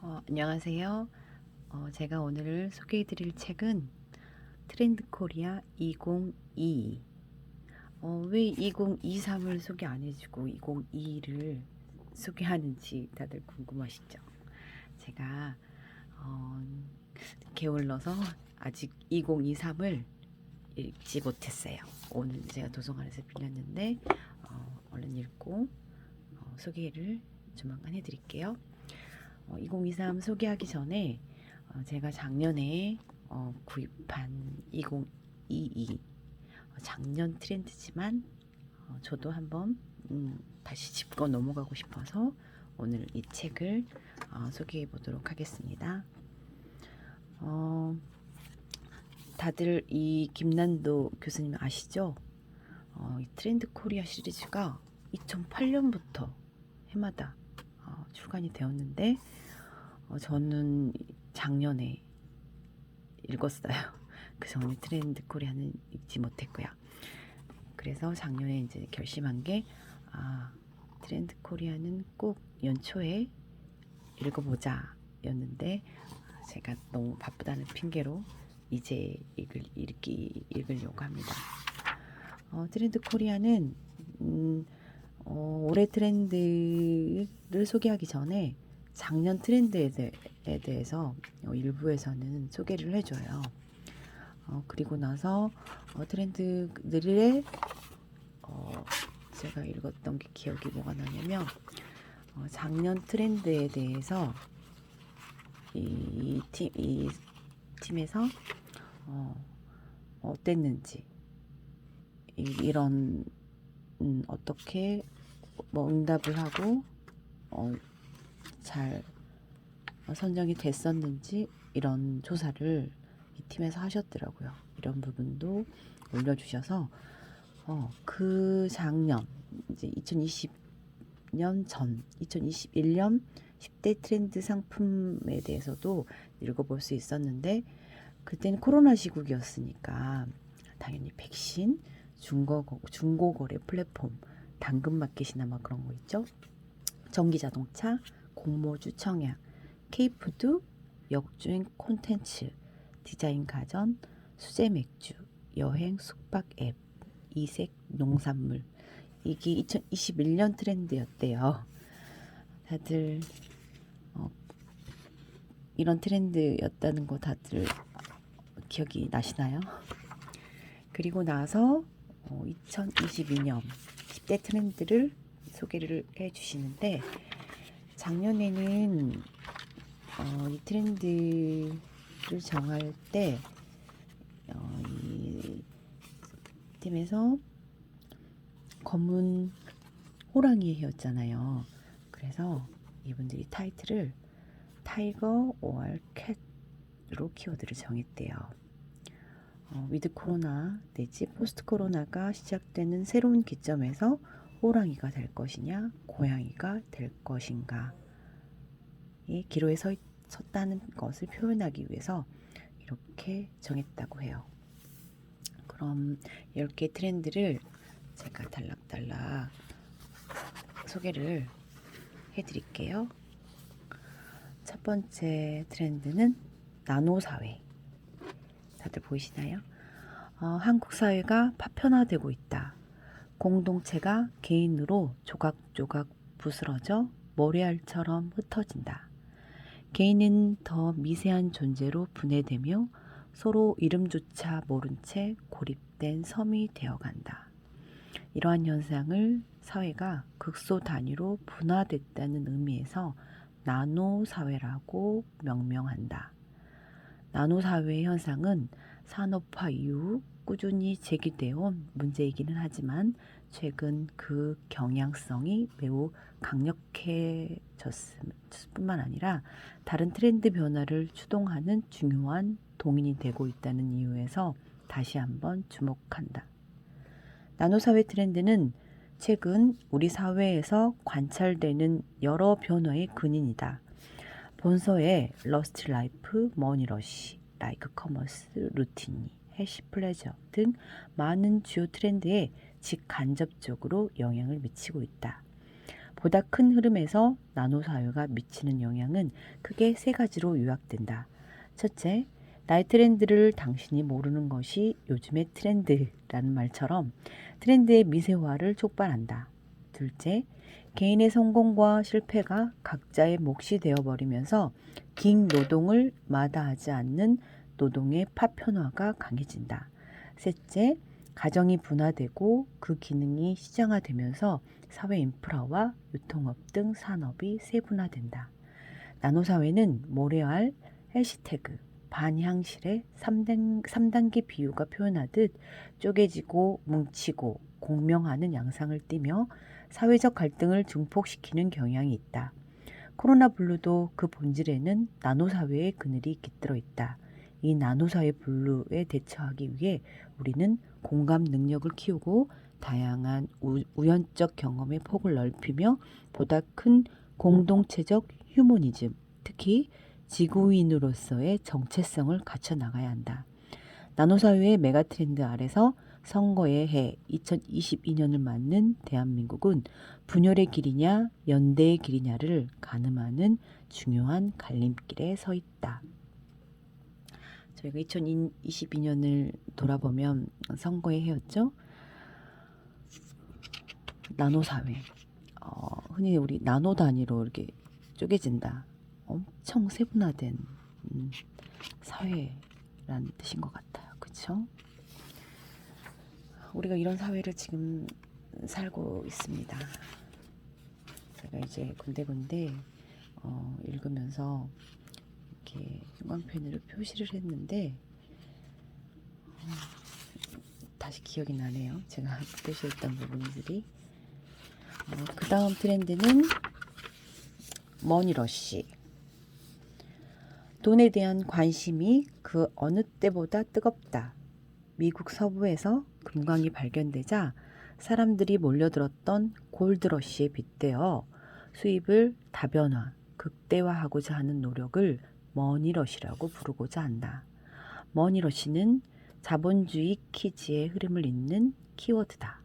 어, 안녕하세요. 어, 제가 오늘 소개해 드릴 책은 트렌드 코리아 2022. 어, 왜 2023을 소개 안 해주고 2022를 소개하는지 다들 궁금하시죠? 제가 어, 게을러서 아직 2023을 읽지 못했어요. 오늘 제가 도서관에서 빌렸는데 어, 얼른 읽고 어, 소개를 조만간 해드릴게요. 어, 2023 소개하기 전에 어, 제가 작년에 어, 구입한 2022 어, 작년 트렌드지만 어, 저도 한번 음, 다시 짚고 넘어가고 싶어서 오늘 이 책을 어, 소개해 보도록 하겠습니다. 어, 다들 이 김난도 교수님 아시죠? 어, 이 트렌드 코리아 시리즈가 2008년부터 해마다 어, 출간이 되었는데 어, 저는 작년에 읽었어요. 그 전에 트렌드 코리아는 읽지 못했고요. 그래서 작년에 이제 결심한 게 아, 트렌드 코리아는 꼭 연초에 읽어보자 였는데 제가 너무 바쁘다는 핑계로 이제 읽을 읽기 읽으려고 합니다. 어, 트렌드 코리아는 음, 어, 올해 트렌드를 소개하기 전에 작년 트렌드에 대, 어, 일부에서는 소개를 해줘요. 어, 그리고 나서 어, 트렌드들의 어, 제가 읽었던 게 기억이 뭐가 나냐면 어, 작년 트렌드에 대해서 이, 팀, 이 팀에서 어, 어땠는지 이, 이런 음, 어떻게 뭐 응답을 하고 어, 잘 선정이 됐었는지 이런 조사를 이 팀에서 하셨더라고요. 이런 부분도 올려주셔서 어, 그 작년 이제 2020년 전 2021년 10대 트렌드 상품에 대해서도 읽어볼 수 있었는데 그때는 코로나 시국이었으니까 당연히 백신 중고 중고거래 플랫폼 당근마켓이나 막 그런 거 있죠. 전기자동차, 공모주 청약, 케이푸드, 역주행 콘텐츠, 디자인 가전, 수제 맥주, 여행 숙박 앱, 이색 농산물. 이게 2021년 트렌드였대요. 다들 어, 이런 트렌드였다는 거 다들 기억이 나시나요? 그리고 나서 어, 2022년 10대 트렌드를 소개를 해 주시는데 작년에는 어, 이 트렌드를 정할 때 어, 이 팀에서 검은 호랑이 헤였잖아요. 그래서 이분들이 타이틀을 타이거 오알 캣으로 키워드를 정했대요. 어, 위드 코로나 내지 포스트 코로나가 시작되는 새로운 기점에서 호랑이가 될 것이냐, 고양이가 될 것인가. 이 기로에 서, 섰다는 것을 표현하기 위해서 이렇게 정했다고 해요. 그럼 10개 트렌드를 제가 달락달락 소개를 해드릴게요. 첫 번째 트렌드는 나노 사회. 다들 보이시나요? 어, 한국 사회가 파편화되고 있다. 공동체가 개인으로 조각조각 부스러져 모래알처럼 흩어진다. 개인은 더 미세한 존재로 분해되며 서로 이름조차 모른 채 고립된 섬이 되어간다. 이러한 현상을 사회가 극소 단위로 분화됐다는 의미에서 나노 사회라고 명명한다. 나노 사회의 현상은 산업화 이후 꾸준히 제기되어 온 문제이기는 하지만 최근 그 경향성이 매우 강력해졌을 뿐만 아니라 다른 트렌드 변화를 추동하는 중요한 동인이 되고 있다는 이유에서 다시 한번 주목한다. 나노사회 트렌드는 최근 우리 사회에서 관찰되는 여러 변화의 근인이다. 본서에 러스트 라이프, 머니러시, 라이크 커머스, 루틴이, 해시 플레저 등 많은 주요 트렌드에 직간접적으로 영향을 미치고 있다. 보다 큰 흐름에서 나노 사회가 미치는 영향은 크게 세 가지로 요약된다. 첫째, 나의 트렌드를 당신이 모르는 것이 요즘의 트렌드라는 말처럼 트렌드의 미세화를 촉발한다. 둘째, 개인의 성공과 실패가 각자의 몫이 되어버리면서 긴 노동을 마다하지 않는 노동의 파편화가 강해진다. 셋째, 가정이 분화되고 그 기능이 시장화되면서 사회 인프라와 유통업 등 산업이 세분화된다. 나노사회는 모래알, 해시태그, 반향실의 3단, 3단계 비유가 표현하듯 쪼개지고 뭉치고 공명하는 양상을 띠며 사회적 갈등을 증폭시키는 경향이 있다. 코로나 블루도 그 본질에는 나노사회의 그늘이 깃들어 있다. 이 나노사회 블루에 대처하기 위해 우리는 공감 능력을 키우고 다양한 우, 우연적 경험의 폭을 넓히며 보다 큰 공동체적 휴머니즘, 특히 지구인으로서의 정체성을 갖춰 나가야 한다. 나노사회의 메가 트렌드 아래서 선거의 해 2022년을 맞는 대한민국은 분열의 길이냐 연대의 길이냐를 가늠하는 중요한 갈림길에 서 있다. 저희가 2022년을 돌아보면 선거의 해였죠. 나노 사회. 어, 흔히 우리 나노 단위로 이렇게 쪼개진다. 엄청 세분화된 음, 사회란 뜻인 것 같아요. 그렇죠? 우리가 이런 사회를 지금 살고 있습니다. 제가 이제 군데군데 어, 읽으면서 이렇게 형광펜으로 표시를 했는데 어, 다시 기억이 나네요. 제가 표시했던 부분들이 어, 그 다음 트렌드는 머니러시 돈에 대한 관심이 그 어느 때보다 뜨겁다. 미국 서부에서 금광이 발견되자 사람들이 몰려들었던 골드러시에 빗대어 수입을 다변화, 극대화하고자 하는 노력을 머니러시라고 부르고자 한다. 머니러시는 자본주의 키즈의 흐름을 잇는 키워드다.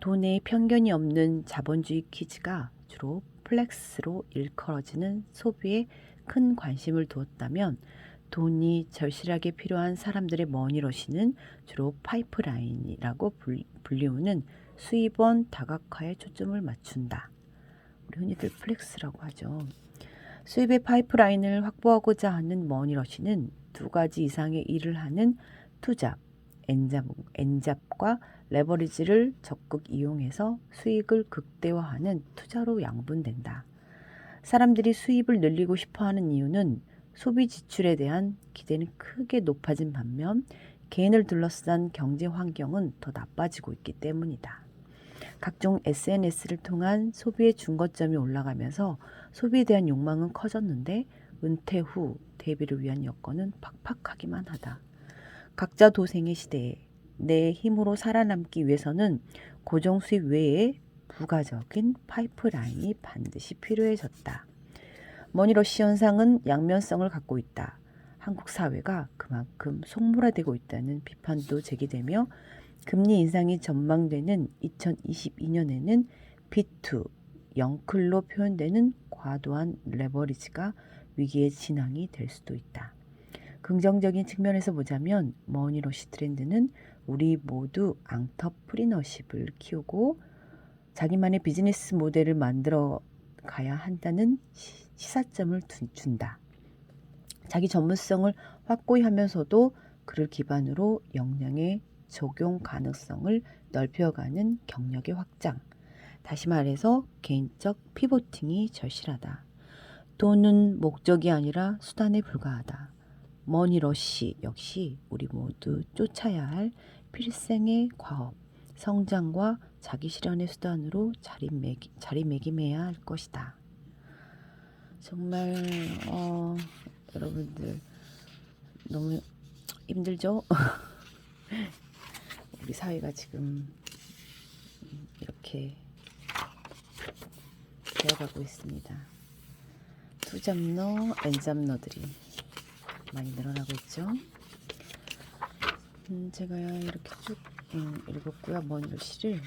돈에 편견이 없는 자본주의 키즈가 주로 플렉스로 일컬어지는 소비에 큰 관심을 두었다면 돈이 절실하게 필요한 사람들의 머니러시는 주로 파이프라인이라고 불리우는 수입원 다각화에 초점을 맞춘다. 우리 흔히들 플렉스라고 하죠. 수입의 파이프라인을 확보하고자 하는 머니러시는 두 가지 이상의 일을 하는 투잡, 엔잡, 엔잡과 레버리지를 적극 이용해서 수익을 극대화하는 투자로 양분된다. 사람들이 수입을 늘리고 싶어 하는 이유는 소비 지출에 대한 기대는 크게 높아진 반면 개인을 둘러싼 경제 환경은 더 나빠지고 있기 때문이다. 각종 SNS를 통한 소비의 중거점이 올라가면서 소비에 대한 욕망은 커졌는데 은퇴 후 대비를 위한 여건은 팍팍하기만 하다. 각자 도생의 시대에 내 힘으로 살아남기 위해서는 고정 수입 외에 부가적인 파이프라인이 반드시 필요해졌다. 머니러시 현상은 양면성을 갖고 있다. 한국 사회가 그만큼 속물화되고 있다는 비판도 제기되며 금리 인상이 전망되는 2022년에는 B2, 영클로 표현되는 과도한 레버리지가 위기의 진앙이 될 수도 있다. 긍정적인 측면에서 보자면 머니러시 트렌드는 우리 모두 앙터프리너십을 키우고 자기만의 비즈니스 모델을 만들어 가야 한다는 시사점을 준다. 자기 전문성을 확고히 하면서도 그를 기반으로 역량의 적용 가능성을 넓혀가는 경력의 확장. 다시 말해서 개인적 피보팅이 절실하다. 돈은 목적이 아니라 수단에 불과하다. 머니러시 역시 우리 모두 쫓아야 할 필생의 과업, 성장과 자기 실현의 수단으로 자리매기, 자리매김해야 할 것이다. 정말 어, 여러분들 너무 힘들죠? 우리 사회가 지금 이렇게 되어가고 있습니다. 투잡러, 엔잡러들이 많이 늘어나고 있죠. 음, 제가 이렇게 쭉 음, 읽었고요. 먼저 시를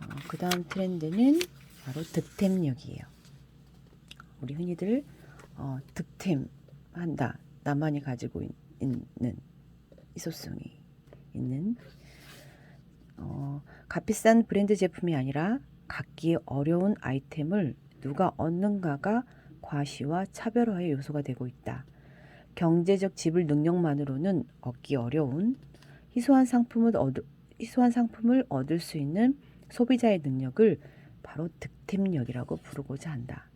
어, 그 다음 트렌드는 바로 득템력이에요. 우리 흔히들 어, 득템한다. 나만이 가지고 있, 는 이소성이 있는 어, 값비싼 브랜드 제품이 아니라 갖기 어려운 아이템을 누가 얻는가가 과시와 차별화의 요소가 되고 있다. 경제적 지불 능력만으로는 얻기 어려운 희소한 상품을 얻 희소한 상품을 얻을 수 있는 소비자의 능력을 바로 득템력이라고 부르고자 한다.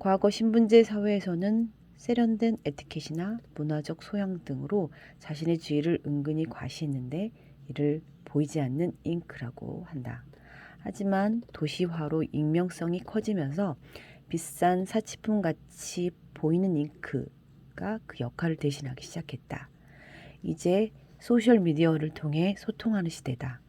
과거 신분제 사회에서는 세련된 에티켓이나 문화적 소양 등으로 자신의 지위를 은근히 과시했는데 이를 보이지 않는 잉크라고 한다. 하지만 도시화로 익명성이 커지면서 비싼 사치품 같이 보이는 잉크가 그 역할을 대신하기 시작했다. 이제 소셜 미디어를 통해 소통하는 시대다.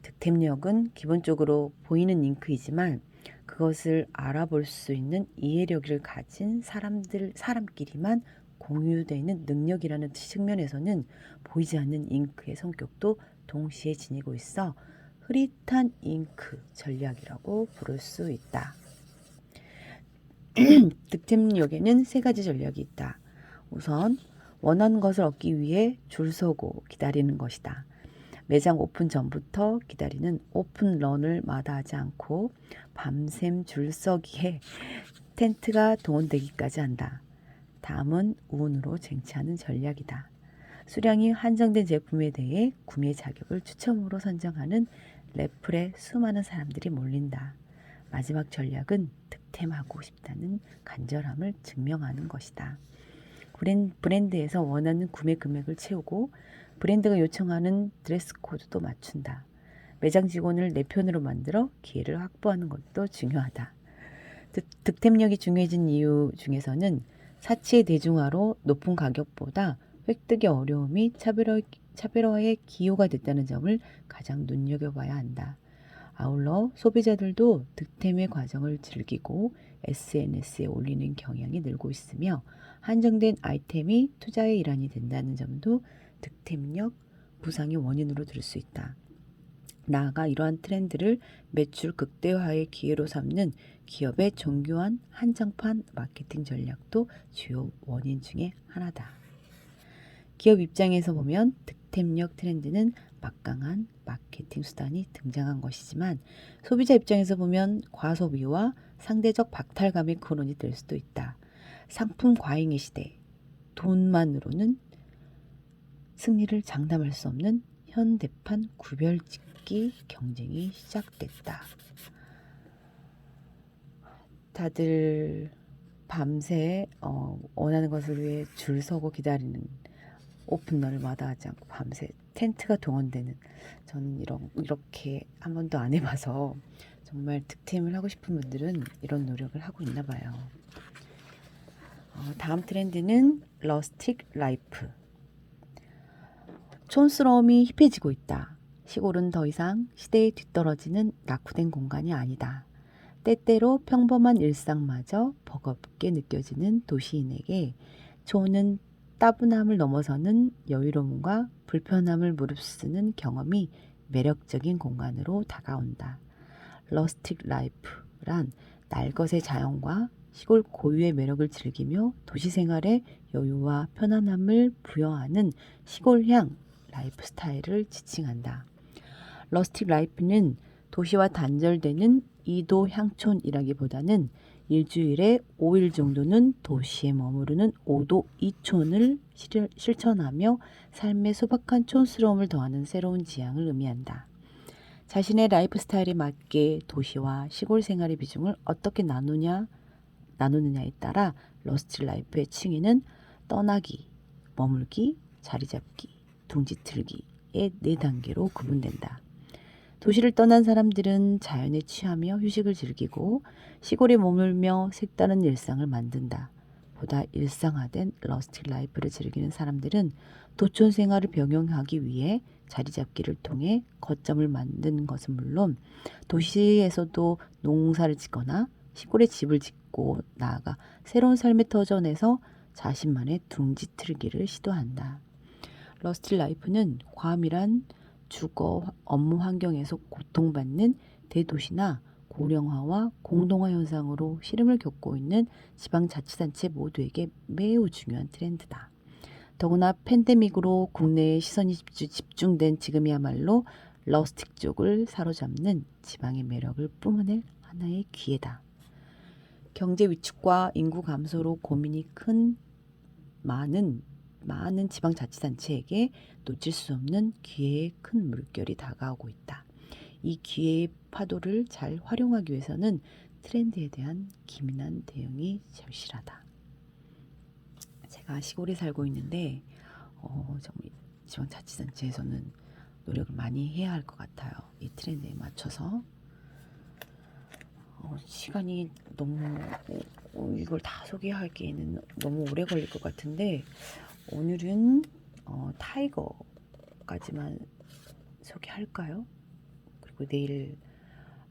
득템력은 기본적으로 보이는 잉크이지만 그것을 알아볼 수 있는 이해력을 가진 사람들 사람끼리만 공유되는 능력이라는 측면에서는 보이지 않는 잉크의 성격도 동시에 지니고 있어 흐릿한 잉크 전략이라고 부를 수 있다. 득템력에는 세 가지 전략이 있다. 우선 원하는 것을 얻기 위해 줄 서고 기다리는 것이다. 매장 오픈 전부터 기다리는 오픈런을 마다하지 않고 밤샘 줄서기에 텐트가 동원되기까지 한다. 다음은 운으로 쟁취하는 전략이다. 수량이 한정된 제품에 대해 구매 자격을 추첨으로 선정하는 래플에 수많은 사람들이 몰린다. 마지막 전략은 득템하고 싶다는 간절함을 증명하는 것이다. 브랜, 브랜드에서 원하는 구매 금액을 채우고 브랜드가 요청하는 드레스 코드도 맞춘다. 매장 직원을 내 편으로 만들어 기회를 확보하는 것도 중요하다. 득, 득템력이 중요해진 이유 중에서는 사치의 대중화로 높은 가격보다 획득의 어려움이 차별화, 차별화의 기호가 됐다는 점을 가장 눈여겨봐야 한다. 아울러 소비자들도 득템의 과정을 즐기고 SNS에 올리는 경향이 늘고 있으며 한정된 아이템이 투자의 일환이 된다는 점도 득템력 부상의 원인으로 들 수 있다. 나아가 이러한 트렌드를 매출 극대화의 기회로 삼는 기업의 정교한 한정판 마케팅 전략도 주요 원인 중의 하나다. 기업 입장에서 보면 득템력 트렌드는 막강한 마케팅 수단이 등장한 것이지만 소비자 입장에서 보면 과소비와 상대적 박탈감의 근원이 될 수도 있다. 상품 과잉의 시대, 돈만으로는 승리를 장담할 수 없는 현대판 구별짓기 경쟁이 시작됐다. 다들 밤새 어, 원하는 것을 위해 줄 서고 기다리는 오픈런을 마다하지 않고 밤새 텐트가 동원되는 저는 이런 이렇게 한 번도 안 해봐서 정말 득템을 하고 싶은 분들은 이런 노력을 하고 있나 봐요. 어, 다음 트렌드는 러스틱 라이프. 촌스러움이 힙해지고 있다. 시골은 더 이상 시대에 뒤떨어지는 낙후된 공간이 아니다. 때때로 평범한 일상마저 버겁게 느껴지는 도시인에게 촌은 따분함을 넘어서는 여유로움과 불편함을 무릅쓰는 경험이 매력적인 공간으로 다가온다. 러스틱 라이프란 날것의 자연과 시골 고유의 매력을 즐기며 도시 생활의 여유와 편안함을 부여하는 시골향 라이프 스타일을 지칭한다. 러스틱 라이프는 도시와 단절되는 이도 향촌이라기보다는 일주일에 5일 정도는 도시에 머무르는 5도 2촌을 실천하며 삶의 소박한 촌스러움을 더하는 새로운 지향을 의미한다. 자신의 라이프 스타일에 맞게 도시와 시골 생활의 비중을 어떻게 나누냐 나누느냐에 따라 러스트 라이프의 층위는 떠나기, 머물기, 자리 잡기, 둥지 틀기의 네 단계로 구분된다. 도시를 떠난 사람들은 자연에 취하며 휴식을 즐기고 시골에 머물며 색다른 일상을 만든다. 보다 일상화된 러스틱 라이프를 즐기는 사람들은 도촌 생활을 병행하기 위해 자리 잡기를 통해 거점을 만드는 것은 물론 도시에서도 농사를 짓거나 시골에 집을 짓고 나아가 새로운 삶의 터전에서 자신만의 둥지 틀기를 시도한다. 러스틱 라이프는 과밀한 주거 업무 환경에서 고통받는 대도시나 고령화와 공동화 현상으로 시름을 겪고 있는 지방자치단체 모두에게 매우 중요한 트렌드다. 더구나 팬데믹으로 국내에 시선이 집중된 지금이야말로 러스틱 쪽을 사로잡는 지방의 매력을 뿜어낼 하나의 기회다. 경제 위축과 인구 감소로 고민이 큰 많은 많은 지방자치단체에게 놓칠 수 없는 기회의 큰 물결이 다가오고 있다. 이 기회의 파도를 잘 활용하기 위해서는 트렌드에 대한 기민한 대응이 절실하다. 제가 시골에 살고 있는데 어, 정말 지방자치단체에서는 노력을 많이 해야 할 것 같아요. 이 트렌드에 맞춰서 어, 시간이 너무 어, 이걸 다 소개하기에는 너무 오래 걸릴 것 같은데 오늘은 어, 타이거까지만 소개할까요? 그리고 내일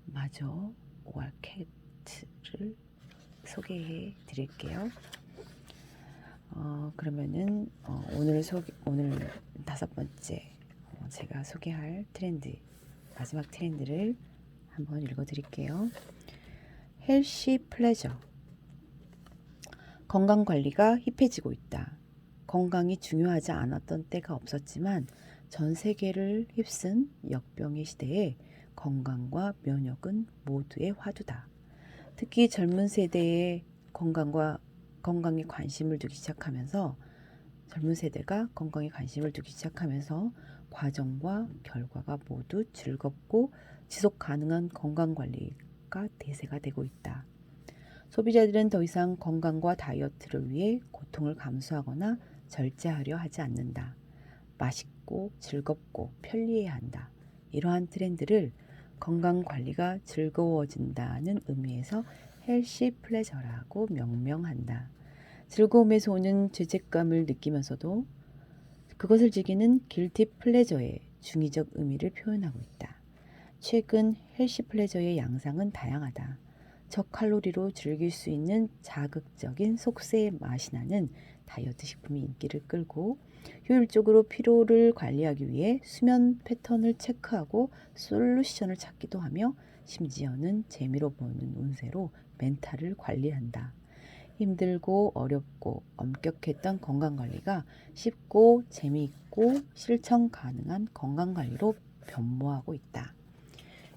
마저 오알캣을 소개해 드릴게요. 어, 그러면은 어, 오늘 소개 오늘 다섯 번째 어, 제가 소개할 트렌드 마지막 트렌드를 한번 읽어 드릴게요. 헬시 플레저 건강 관리가 힙해지고 있다. 건강이 중요하지 않았던 때가 없었지만 전 세계를 휩쓴 역병의 시대에 건강과 면역은 모두의 화두다. 특히 젊은 세대의 건강과 건강에 관심을 두기 시작하면서 젊은 세대가 건강에 관심을 두기 시작하면서 과정과 결과가 모두 즐겁고 지속 가능한 건강 관리가 대세가 되고 있다. 소비자들은 더 이상 건강과 다이어트를 위해 고통을 감수하거나 절제하려 하지 않는다. 맛있고 즐겁고 편리해야 한다. 이러한 트렌드를 건강 관리가 즐거워진다는 의미에서 헬시 플레저라고 명명한다. 즐거움에서 오는 죄책감을 느끼면서도 그것을 즐기는 길티 플레저의 중의적 의미를 표현하고 있다. 최근 헬시 플레저의 양상은 다양하다. 저칼로리로 즐길 수 있는 자극적인 속세의 맛이 나는 다이어트 식품이 인기를 끌고 효율적으로 피로를 관리하기 위해 수면 패턴을 체크하고 솔루션을 찾기도 하며 심지어는 재미로 보는 운세로 멘탈을 관리한다. 힘들고 어렵고 엄격했던 건강관리가 쉽고 재미있고 실천 가능한 건강관리로 변모하고 있다.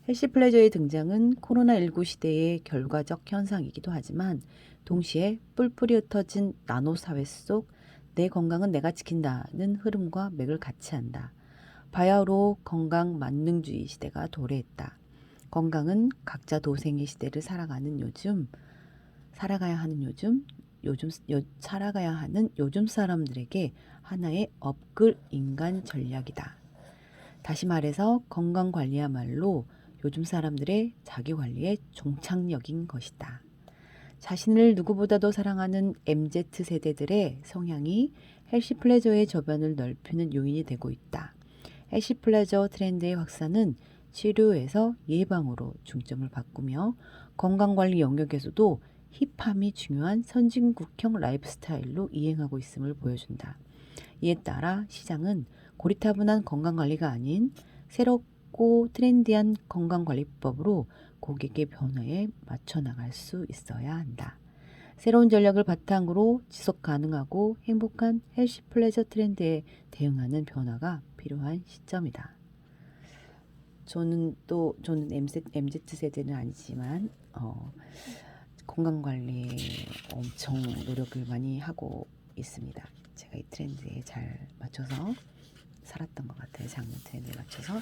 헬시 플레저의 등장은 코로나19 시대의 결과적 현상이기도 하지만 동시에 뿔뿔이 흩어진 나노 사회 속 내 건강은 내가 지킨다는 흐름과 맥을 같이 한다. 바야흐로 건강 만능주의 시대가 도래했다. 건강은 각자 도생의 시대를 살아가는 요즘 살아가야 하는 요즘 요즘 요, 살아가야 하는 요즘 사람들에게 하나의 업글 인간 전략이다. 다시 말해서 건강 관리야말로 요즘 사람들의 자기 관리의 종착역인 것이다. 자신을 누구보다도 사랑하는 MZ 세대들의 성향이 헬시 플레저의 저변을 넓히는 요인이 되고 있다. 헬시 플레저 트렌드의 확산은 치료에서 예방으로 중점을 바꾸며 건강관리 영역에서도 힙함이 중요한 선진국형 라이프스타일로 이행하고 있음을 보여준다. 이에 따라 시장은 고리타분한 건강관리가 아닌 새롭 고 트렌디한 건강관리법으로 고객의 변화에 맞춰 나갈 수 있어야 한다. 새로운 전략을 바탕으로 지속 가능하고 행복한 헬시 플레저 트렌드에 대응하는 변화가 필요한 시점이다. 저는 또 저는 MZ, MZ 세대는 아니지만 어, 건강 관리에 엄청 노력을 많이 하고 있습니다. 제가 이 트렌드에 잘 맞춰서 살았던 것 같아요. 작년 트렌드에 맞춰서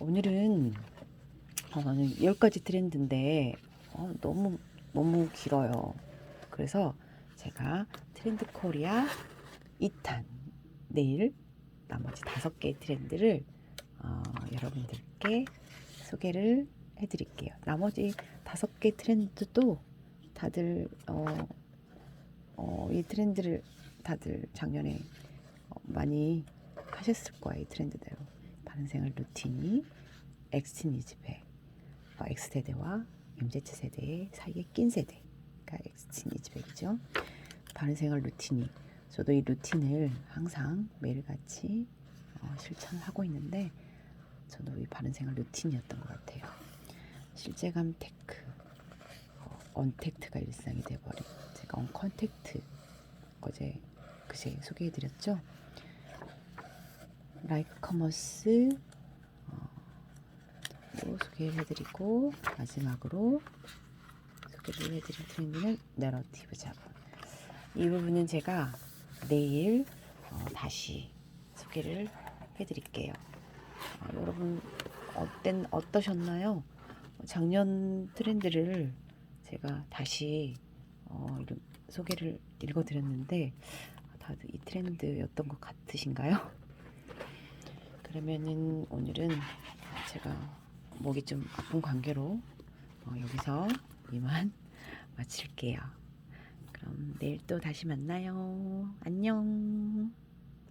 오늘은 어, 열 가지 트렌드인데 어, 너무 너무 길어요. 그래서 제가 트렌드 코리아 2탄 내일 나머지 다섯 개의 트렌드를 어, 여러분들께 소개를 해드릴게요. 나머지 다섯 개 트렌드도 다들 어, 어, 이 트렌드를 다들 작년에 어, 많이 하셨을 거예요. 이 트렌드대로 바른생활 루틴이 엑스티니즈백 어, X세대와 MZ세대의 사이에 낀 세대가 엑스티니즈백이죠. 바른생활 루틴이 저도 이 루틴을 항상 매일같이 어, 실천하고 있는데 저도 이 바른생활 루틴이었던 것 같아요. 실제감 테크, 어, 언택트가 일상이 돼버린 제가 언컨택트 어제 그제 소개해드렸죠. 라이크 커머스 어, 또 소개를 해드리고 마지막으로 소개를 해드릴 트렌드는 내러티브 자본. 이 부분은 제가 내일 어, 다시 소개를 해드릴게요. 아, 여러분 어땠 어떠셨나요? 작년 트렌드를 제가 다시 어, 소개를 읽어드렸는데 다들 이 트렌드였던 것 같으신가요? 그러면은 오늘은 제가 목이 좀 아픈 관계로 어, 여기서 이만 마칠게요. 그럼 내일 또 다시 만나요. 안녕.